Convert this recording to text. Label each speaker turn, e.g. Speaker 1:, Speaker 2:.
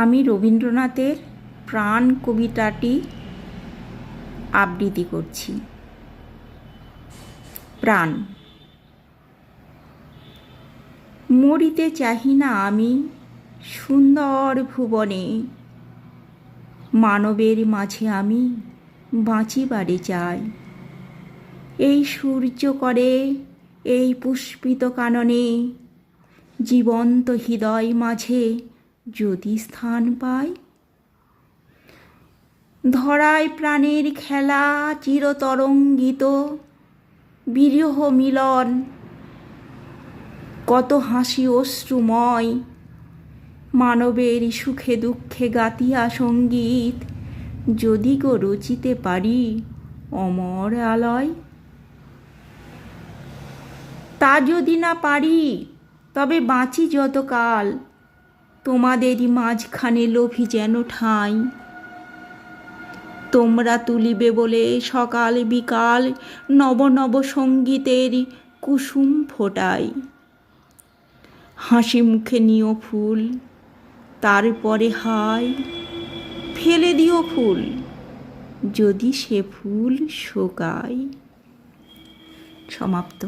Speaker 1: আমি রবীন্দ্রনাথের প্রাণ কবিতাটি আবৃত্তি করছি। প্রাণ। মরিতে চাহি না আমি সুন্দর ভুবনে। মানবের মাঝে আমি বাঁচিবারে চাই। এই সূর্য করে এই পুষ্পিত কাননে, জীবন্ত হৃদয় মাঝে যদি স্থান পায় ধরায় প্রাণের খেলা চিরতরঙ্গিত। বিরহ মিলন, কত হাসি অশ্রুময়। মানবের সুখে দুঃখে গাতিয়া সংগীত। যদি গো রচিতে পারি অমর আলয়। তা যদি না পারি, তবে বাঁচি যতকাল। তোমাদেরই মাঝখানে লোভী যেন ঠাঁই। তোমরা তুলিবে বলে সকাল বিকাল নব নব সঙ্গীতের কুসুম ফোটাই। হাসি মুখে নিও ফুল, তারপরে হাই, ফেলে দিও ফুল, যদি সে ফুল শোকায়। সমাপ্ত।